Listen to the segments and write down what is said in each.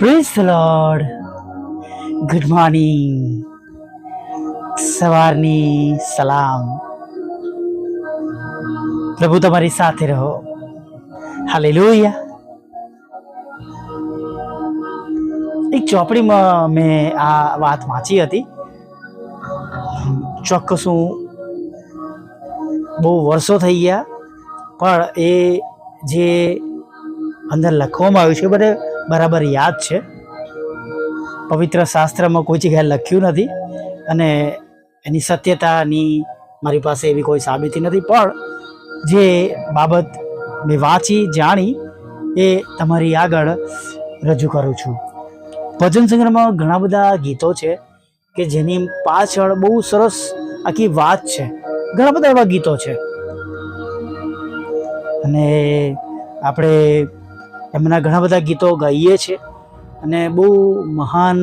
Praise lord good morning સવારની સલામ. પ્રભુ તમારી સાથે રહો. હાલેલુયા એક ચોપડીમાં મેં આ વાત વાંચી હતી. ચોક્કસ હું બહુ વર્ષો થઈ ગયા, પણ એ જે અંદર લખવામાં આવ્યું છે બધે બરાબર યાદ છે. પવિત્ર શાસ્ત્રમાં કોઈ જગ્યાએ લખ્યું નથી અને એની સત્યતાની મારી પાસે એવી કોઈ સાબિતી નથી. પણ જે બાબત મેં વાંચી, જાણી એ તમારી આગળ રજૂ કરું છું. ભજન સંગ્રહમાં ઘણા બધા ગીતો છે કે જેની પાછળ બહુ સરસ આખી વાત છે. ઘણા બધા એવા ગીતો છે. અને આપણે એમના ઘણા બધા ગીતો ગાઈએ છીએ અને બહુ મહાન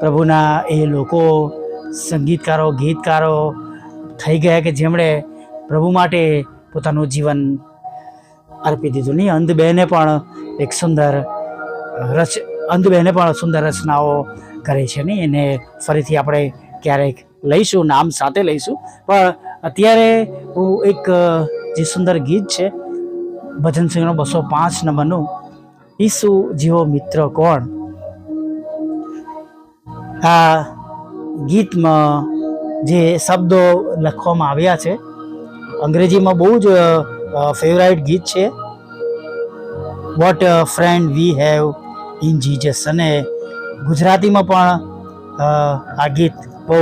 પ્રભુના એ લોકો, સંગીતકારો, ગીતકારો થઈ ગયા કે જેમણે પ્રભુ માટે પોતાનું જીવન અર્પી દીધું. નહીં અંધબહેને પણ એક સુંદર રચ અંધબહેને પણ સુંદર રચનાઓ કરે છે નહીં એને ફરીથી આપણે ક્યારેક લઈશું, નામ સાથે લઈશું. પણ અત્યારે હું એક જે સુંદર ગીત છે ભજન સિંહનો બસો પાંચ નંબરનું ઈસુ જીવો મિત્ર કોણ? આ ગીતમાં જે શબ્દો લખવામાં આવ્યા છે, અંગ્રેજીમાં બહુ જ ફેવરાઇટ ગીત છે. What friend we have in Jesus અને ગુજરાતીમાં પણ આ ગીત બહુ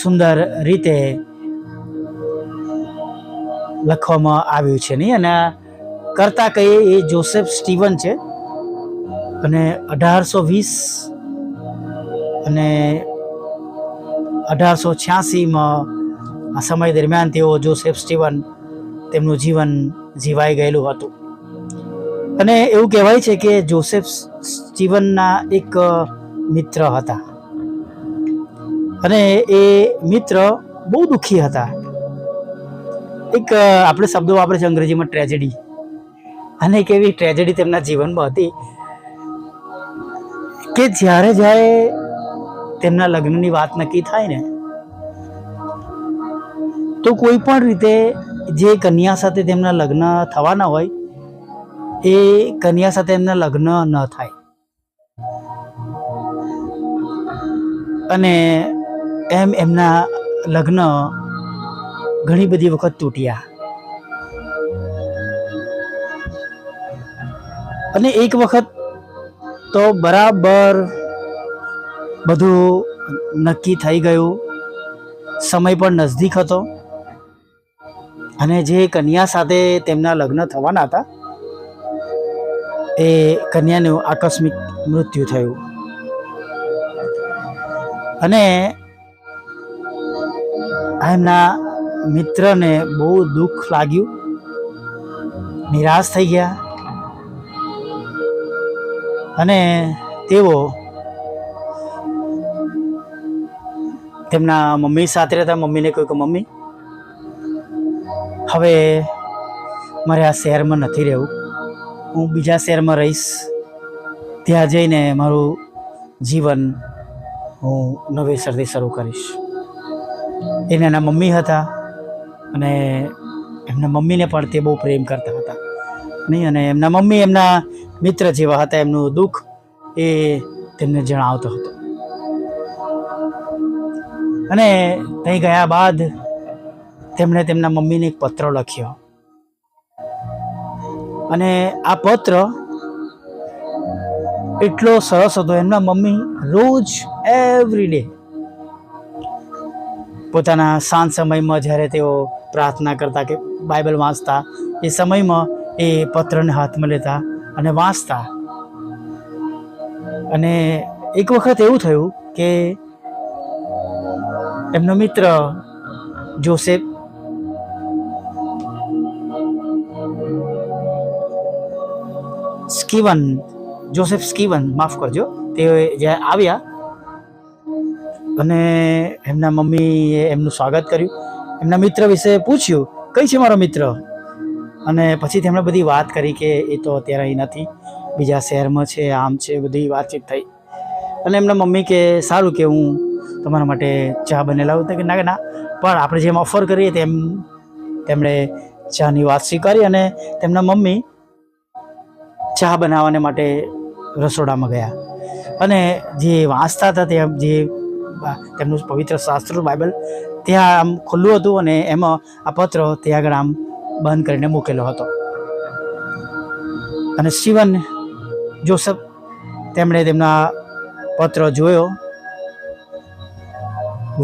સુંદર રીતે લખવામાં આવ્યું છે નહીં. અને કરતા કહીએ એ જોસેફ સ્ટીવન છે. અને અઢારસો વીસ અને અઢારસો છ્યાસીમાં આ સમય દરમિયાન તેઓ જોસેફ સ્ટીવન તેમનું જીવન જીવાઈ ગયેલું હતું. અને એવું કહેવાય છે કે જોસેફ સ્ટીવનના એક મિત્ર હતા. અને એ મિત્ર બહુ દુઃખી હતા. એક આપણે શબ્દો વાપરે છે અંગ્રેજીમાં ટ્રેજેડી અને એક એવી ટ્રેજેડી તેમના જીવનમાં હતી કે જ્યારે જ્યારે તેમના લગ્નની વાત નક્કી થાય ને, તો કોઈ પણ રીતે જે કન્યા સાથે તેમના લગ્ન થવાના હોય, એ કન્યા સાથે એમના લગ્ન ન થાય. અને એમ એમના લગ્ન ઘણી બધી વખત તૂટ્યા. અને એક વખત તો બરાબર બધું નક્કી થઈ ગયું. સમય પણ નજદીક હતો. અને જે કન્યા સાથે તેમના લગ્ન થવાના હતા, એ કન્યાનું આકસ્મિક મૃત્યુ થયું. અને એમના મિત્રને બહુ દુઃખ લાગ્યું. નિરાશ થઈ ગયા. અને તેઓ તેમના મમ્મી સાથે રહેતા. મમ્મીને કહ્યું કે, મમ્મી, હવે મારે આ શહેરમાં નથી રહેવું. હું બીજા શહેરમાં રહીશ. ત્યાં જઈને મારું જીવન હું નવેસરથી શરૂ કરીશ. એના મમ્મી હતા. અને એમના મમ્મીને પણ તે બહુ પ્રેમ કરતા હતા. નહીં, અને એમના મમ્મી એમના મિત્ર જેવા હતા, એમનું દુઃખ એ તેમને જણાવતો હતો. અને ત્યાં ગયા બાદ તેમણે તેમના મમ્મીને એક પત્ર લખ્યો. અને આ પત્ર એટલો સરસ હતો, એમના મમ્મી રોજ એવરી ડે પોતાના સાંજ સમયમાં જ્યારે તેઓ પ્રાર્થના કરતા કે બાઇબલ વાંચતા, એ સમયમાં એ પત્રને હાથમાં લેતા અને વાંચતા. અને એક વખત એવું થયું કે એમનો મિત્ર જોસેફ સ્કીવન જોસેફ સ્કીવન, માફ કરજો તે જ્યારે આવ્યા અને એમના મમ્મીએ એમનું સ્વાગત કર્યું. એમના મિત્ર વિશે પૂછ્યું, કઈ છે મારો મિત્ર? અને પછી તેમણે બધી વાત કરી કે એ તો અત્યારે અહીં નથી. બીજા શહેરમાં છે, આમ છે, બધી વાતચીત થઈ. અને એમના મમ્મી કે, સારું કે હું તમારા માટે ચા બનેલા હતા કે, ના કે ના, પણ આપણે જેમ ઓફર કરીએ તેમ તેમણે ચાની વાત સ્વીકારી અને તેમના મમ્મી ચા બનાવવાને માટે રસોડામાં ગયા. અને જે વાંચતા હતા તે જે તેમનું પવિત્ર શાસ્ત્ર, બાઇબલ ત્યાં આમ ખુલ્લું હતું અને એમાં આ પત્ર ત્યાં આગળ આમ બંધ કરીને મૂકેલો હતો. અને શિવન જોસફ તેમણે તેમના પત્ર જોયો,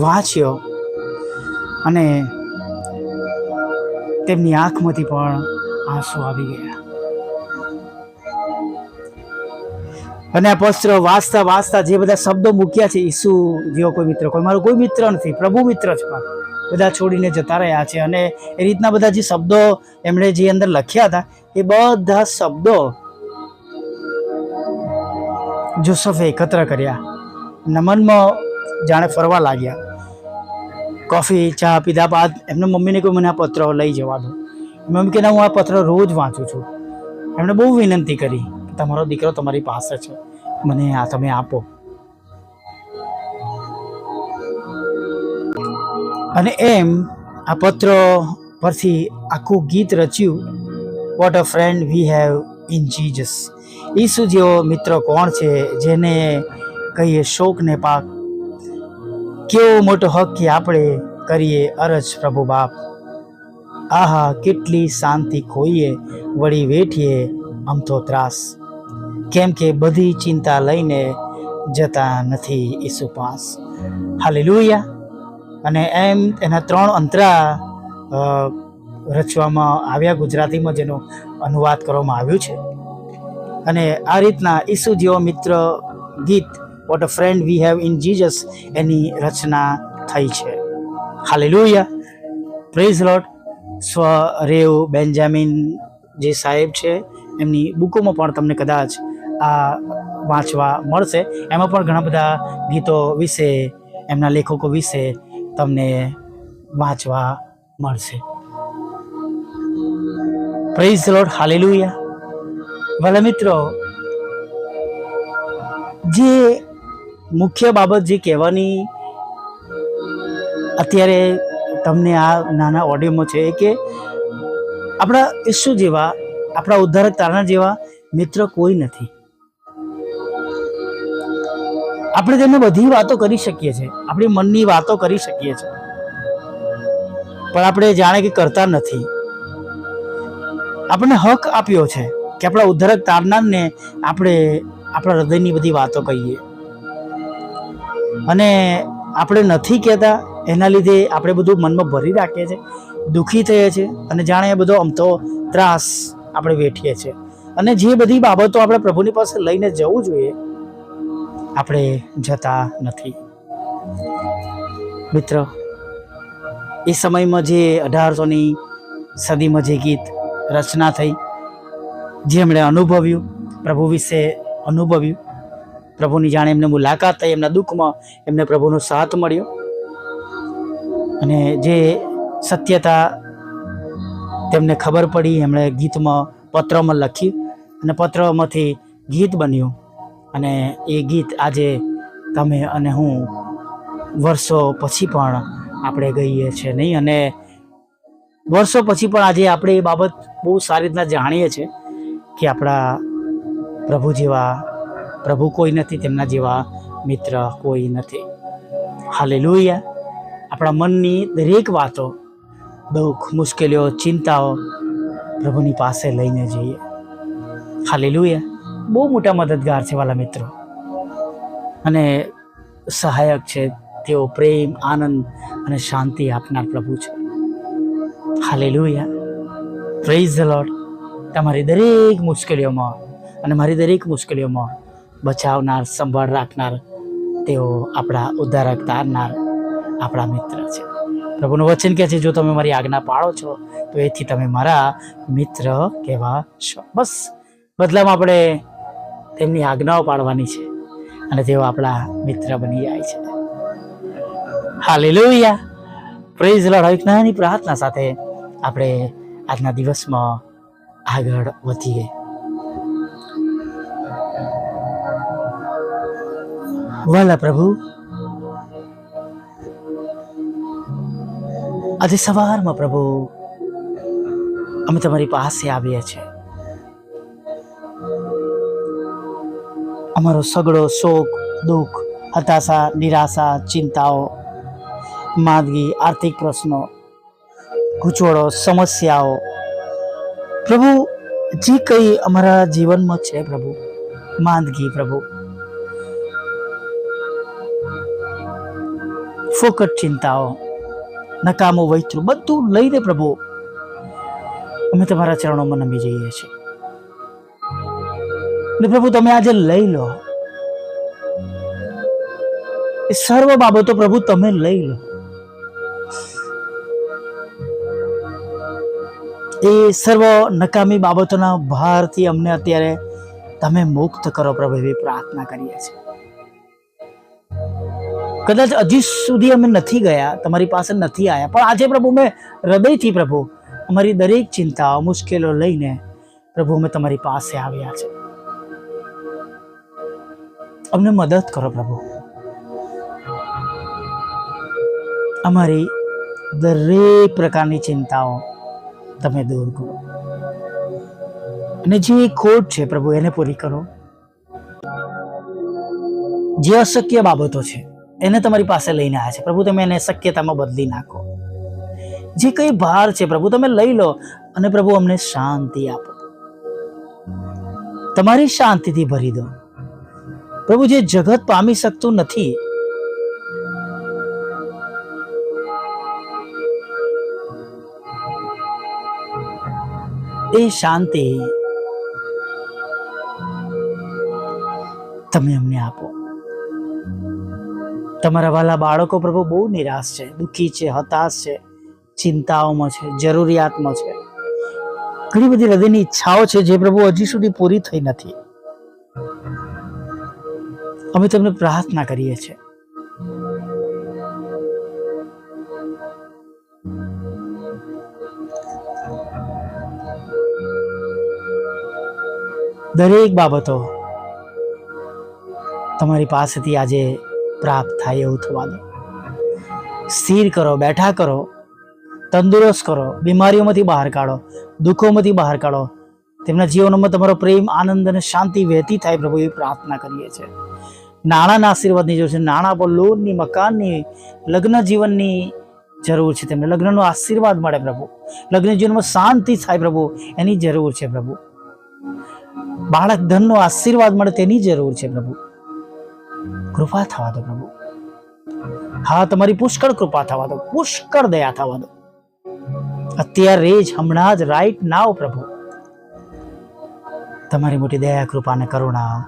વાંચ્યો અને તેમની આંખમાંથી પણ આંસુ આવી ગયા. અને પત્ર વાંચતા વાંચતા જે બધા શબ્દો મૂક્યા છે, ઈસુ જેવો કોઈ મિત્ર, કોઈ મારો કોઈ મિત્ર નથી, પ્રભુ મિત્ર છે મારો. બધા છોડીને જતા રહ્યા છે અને એ રીતના બધા જે શબ્દો એમણે જે અંદર લખ્યા હતા, એ બધા શબ્દો જોસફે એકત્ર કર્યા નમનમાં મનમાં જાણે ફરવા લાગ્યા. કોફી, ચા, પીધા બાદ એમને મમ્મીને કહ્યું, મને આ પત્ર લઈ જવા દો. મમ્મી કે હું આ પત્ર રોજ વાંચું છું. એમણે બહુ વિનંતી કરી. તમારો દીકરો તમારી પાસે છે. મને આ તમે આપો. અને એમ આ પત્ર પરથી આખું ગીત રચ્યું. What a friend we have in Jesus ઈસુ જેવો મિત્ર કોણ છે જેને કહીએ શોકને પાક કેવો મોટો હક કે આપણે કરીએ અરજ પ્રભુ બાપ? આહા, કેટલી શાંતિ ખોઈએ, વળી વેઠીએ અમથો ત્રાસ. કેમ કે બધી ચિંતા લઈને જતા નથી ઈસુ પાસ. હાલેલુયા. અને એમ એના ત્રણ અંતરા રચવામાં આવ્યા ગુજરાતીમાં જેનો અનુવાદ કરવામાં આવ્યું છે. અને આ રીતના ઈસુ જેવો મિત્ર ગીત what a friend we have in Jesus એની રચના થઈ છે. હાલેલુયા. પ્રેઝ લોટ સ્વ રેવ બેન્જામિન જે સાહેબ છે, એમની બુકોમાં પણ તમને કદાચ આ વાંચવા મળશે. એમાં પણ ઘણા બધા ગીતો વિશે, એમના લેખકો વિશે તમને વાંચવા મળશે. પ્રેઝ લોટ હાલેલુયા ભલે મિત્રો, જે મુખ્ય બાબત જે કહેવાની અત્યારે તમને આ નાના ઓડિયોમાં છે કે આપણા ઈસુ જેવા, આપણા ઉદ્ધારક તારણા જેવા મિત્ર કોઈ નથી. આપણે તેમને બધી વાતો કરી શકીએ છીએ. આપણી મનની વાતો કરી શકીએ છીએ. પણ આપણે જાણે કે કરતા નથી. આપણને હક આપ્યો છે કે આપણા ઉદ્ધારક તારનારને આપણે આપણા હૃદયની બધી વાતો કહીએ. અને આપણે નથી કહેતા, એના લીધે આપણે બધું મનમાં ભરી રાખીએ છીએ, દુઃખી થઈએ છીએ અને જાણે એ બધો અમથો ત્રાસ આપણે વેઠીએ છીએ. અને જે બધી બાબતો આપણે પ્રભુની પાસે લઈને જવું જોઈએ આપણે જતા નથી. મિત્ર, એ સમયમાં જે અઢારસોની સદીમાં જે ગીત રચના થઈ, જે એમણે અનુભવ્યું, પ્રભુ વિશે અનુભવ્યું, પ્રભુની જાણે એમને મુલાકાત થઈ, એમના દુઃખમાં એમને પ્રભુનો સાથ મળ્યો. અને જે સત્યતા તેમને ખબર પડી, એમણે ગીતમાં પત્રમાં લખ્યું અને પત્રમાંથી ગીત બન્યું. અને એ ગીત આજે તમે અને હું વર્ષો પછી પણ આપણે ગઈએ છીએ, નહીં? અને વર્ષો પછી પણ આજે આપણે એ બાબત બહુ સારી રીતના જાણીએ છીએ કે આપણા પ્રભુ જેવા, પ્રભુ કોઈ નથી, તેમના જેવા મિત્ર કોઈ નથી. હાલે આપણા મનની દરેક વાતો, દુઃખ, મુશ્કેલીઓ, ચિંતાઓ પ્રભુની પાસે લઈને જઈએ. હાલે બહુ મોટા મદદગાર છે વાલા મિત્રો. અને સહાયક છે, તેઓ પ્રેમ, આનંદ અને શાંતિ આપનાર પ્રભુ છે. હાલે પ્રેઝ ધ લોડ તમારી દરેક મુશ્કેલીઓમાં અને મારી દરેક મુશ્કેલીઓમાં બચાવનાર, સંભાળ રાખનાર તેઓ આપણા ઉદ્ધારક, તારનાર આપણા મિત્ર છે. પ્રભુનું વચન કહે છે, જો તમે મારી આજ્ઞા પાળો છો, તો એથી તમે મારા મિત્ર કહેવા છો. બસ, બદલામાં આપણે તેમની આજ્ઞાઓ પાડવાની છે અને તેઓ આપણા મિત્ર બની જાય છે. હા લેલોયા પ્રેઝ લડાવી જ્ઞાની પ્રાર્થના સાથે આપણે આજના દિવસમાં આગળ વધીએ. વાલા પ્રભુ, આજે સવારમાં પ્રભુ, અમે તમારી પાસે આવ્યા છીએ. અમારો સગડો શોક, દુઃખ, હતાશા, નિરાશા, ચિંતાઓ, માંદગી, આર્થિક પ્રશ્નો ગૂંચવડો સમસ્યાઓ. પ્રભુ, જે કંઈ અમારા જીવનમાં છે પ્રભુ, માંદગી પ્રભુ. ફોકટ ચિંતાઓ, નકામો વૈચરું બધું લઈને પ્રભુ, અમે તમારા ચરણોમાં નમી જઈએ છીએ. ને પ્રભુ તમે આજે લઈ લો. એ સર્વ બાબતો પ્રભુ તમે લઈ લો. એ સર્વ નકામી બાબતોના ભારથી અમને અત્યારે તમે મુક્ત કરો પ્રભુ એવી પ્રાર્થના કરીએ છીએ. કદાચ હજી સુધી અમે નથી ગયા, તમારી પાસે નથી આવ્યા પણ આજે પ્રભુ મેં હૃદયથી પ્રભુ અમારી દરેક ચિંતાઓ મુશ્કેલો લઈને પ્રભુ અમે તમારી પાસે આવ્યા છે. અમને મદદ કરો પ્રભુ. અમારી દરેક પ્રકારની ચિંતાઓ તમે દૂર કરો. અને જે ખોટ છે પ્રભુ, એને પૂરી કરો. જે અશક્ય બાબતો છે, એને તમારી પાસે લઈને આવ્યા છે. પ્રભુ, તમે એને શક્યતામાં બદલી નાખો. જે કંઈ ભાર છે પ્રભુ, તમે લઈ લો અને પ્રભુ અમને શાંતિ આપો. તમારી શાંતિથી ભરી દો. પ્રભુ જે જગત પામી શકતું નથી. એ શાંતિ તમે અમને આપો. તમારા વાલા બાળકો પ્રભુ બહુ નિરાશ છે, દુઃખી છે, હતાશ છે, ચિંતાઓમાં છે, જરૂરિયાતમાં છે. ઘણી બધી હૃદયની ઈચ્છાઓ છે જે પ્રભુ હજી સુધી પૂરી થઈ નથી. અમે તમને પ્રાર્થના કરીએ છીએ. દરેક બાબતો તમારી પાસેથી આજે પ્રાપ્ત થાય એવું થવા દો. સ્થિર કરો, બેઠા કરો, તંદુરસ્ત કરો, બીમારીઓમાંથી બહાર કાઢો, દુઃખોમાંથી બહાર કાઢો. તેમના જીવનમાં તમારો પ્રેમ, આનંદ અને શાંતિ વહેતી થાય પ્રભુ એવી પ્રાર્થના કરીએ છીએ. નાણાંના આશીર્વાદની જરૂર છે. નાણાં પર લોનની મકાનની લગ્ન જીવનની જરૂર છે તેમને. લગ્નનો આશીર્વાદ મળે પ્રભુ. લગ્ન જીવનમાં શાંતિ થાય પ્રભુ. એની જરૂર છે પ્રભુ. બાળક ધનનો આશીર્વાદ મળે તેની જરૂર છે પ્રભુ. કૃપા થવા દો પ્રભુ. હા, તમારી પુષ્કળ કૃપા થવા દો. પુષ્કળ દયા થવા દો. અત્યારે જ, હમણાં જ રાઈટ નાવ પ્રભુ. તમારી મોટી દયા, કૃપા અને કરુણા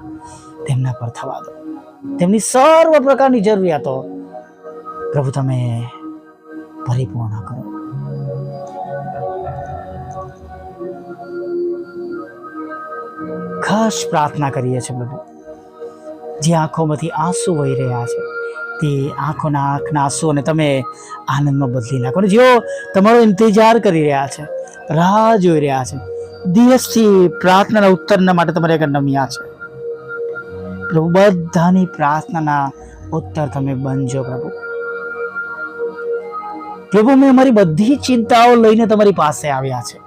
તેમના પર થવા દો. તેમની સર્વ પ્રકારની જરૂરિયાતો પ્રભુ તમે પરિપૂર્ણ કરો. ખાસ પ્રાર્થના કરીએ છીએ પ્રભુ, જે આંખોમાંથી આંસુ વહી રહ્યા છે, તે આંખોના આંખના આંસુઓને તમે આનંદમાં બદલી નાખો અને જેઓ તમારો ઇંતજાર કરી રહ્યા છે, રાહ જોઈ રહ્યા છે, દિવસથી પ્રાર્થનાના ઉત્તરના માટે તમારે આગળ નમ્યા છે. પ્રભુ બધાની પ્રાર્થનાના ઉત્તર તમે બનજો પ્રભુ. પ્રભુ, મેં અમારી બધી ચિંતાઓ લઈને તમારી પાસે આવ્યા છે.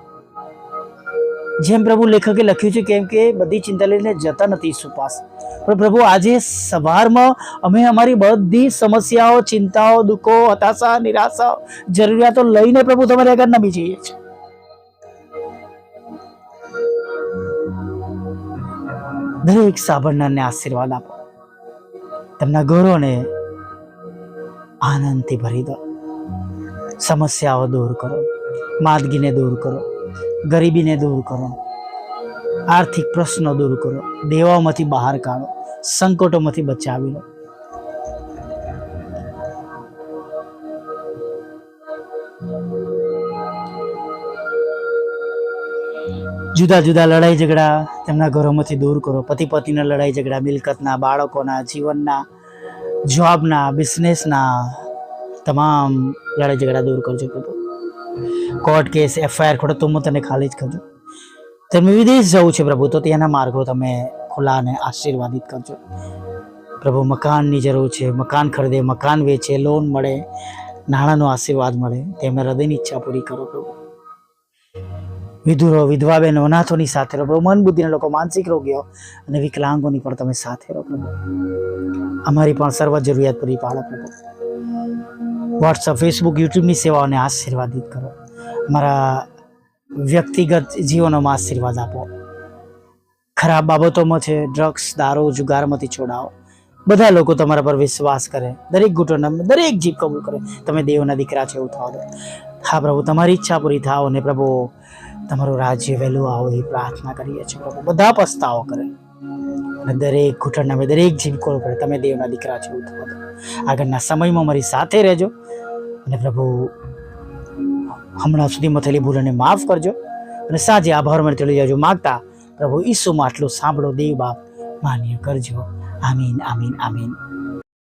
જેમ પ્રભુ લેખકે લખ્યું છે, કેમ કે બધી ચિંતા લઈને જતા નથી સુપાસ. પણ પ્રભુ, આજે સવારમાં અમે અમારી બધી સમસ્યાઓ, ચિંતાઓ, દુઃખો, હતાશા નિરાશા જરૂરિયાતો લઈને પ્રભુ તમારે આગળ નમી જઈએ છીએ. દરેક સાંભળનારને આશીર્વાદ આપો. તેમના ઘરોને આનંદથી ભરી દો. સમસ્યાઓ દૂર કરો. માદગીને દૂર કરો. ગરીબીને દૂર કરો. આર્થિક પ્રશ્નો દૂર કરો. દેવાઓમાંથી બહાર કાઢો. સંકટોમાંથી બચાવી લો. જુદા જુદા લડાઈ ઝઘડા તેમના ઘરોમાંથી દૂર કરો. પતિ પતિના લડાઈ ઝઘડા, મિલકતના, બાળકોના, જીવનના, જોબના, બિઝનેસના, તમામ લડાઈ ઝઘડા દૂર કરજો પ્રભુ. કોર્ટ કેસ, એફઆઈઆર ખોટો હું તને ખાલી જ કરજો તેમને વિદેશ જવું છે પ્રભુ, તો ત્યાંના માર્ગો તમે ખુલ્લા અને આશીર્વાદિત કરજો. પ્રભુ, મકાનની જરૂર છે, મકાન ખરીદે, મકાન વેચે, લોન મળે, નાણાંનો આશીર્વાદ મળે, તેમને હૃદયની ઈચ્છા પૂરી કરો પ્રભુ. વિધુરો, વિધવા બહેનો અનાથોની સાથે રહો. પ્રભુ મન બુદ્ધિના લોકો, માનસિક રોગીઓ અને વિકલાંગોની પણ તમે સાથે રહો પ્રભુ. અમારી પણ સર્વ જરૂરિયાત પૂરી પાડો પ્રભુ. વોટ્સઅપ ફેસબુક યુટ્યુબની સેવાઓને આશીર્વાદિત કરો. મારા વ્યક્તિગત જીવનોમાં આશીર્વાદ આપો. ખરાબ બાબતોમાં છે ડ્રગ્સ દારૂ, જુગારમાંથી છોડાવો. બધા લોકો તમારા પર વિશ્વાસ કરે. દરેક ઘૂંટણ દરેક જીભ કબૂલ કરે. તમે દેવના દીકરા છે એવું થવા દો. હા પ્રભુ, તમારી ઈચ્છા પૂરી થાઓ અને પ્રભુ તમારું રાજ્ય વહેલું આવો એ પ્રાર્થના કરીએ છીએ. પ્રભુ, બધા પસ્તાવો કરે. અને દરેક ઘૂંટણના મેં દરેક જીભ કોલ કરે તમે દેવના દીકરા છે. આગળના સમયમાં મારી સાથે રહેજો. અને પ્રભુ, હમણાં સુધીમાં થયેલી ભૂલોને માફ કરજો. અને સાંજે આભાર મને ચડી જાજો. માગતા પ્રભુ, ઈસુમાં આટલું સાંભળો, દેવ બાપ માન્ય કરજો. આમીન આમીન આમીન.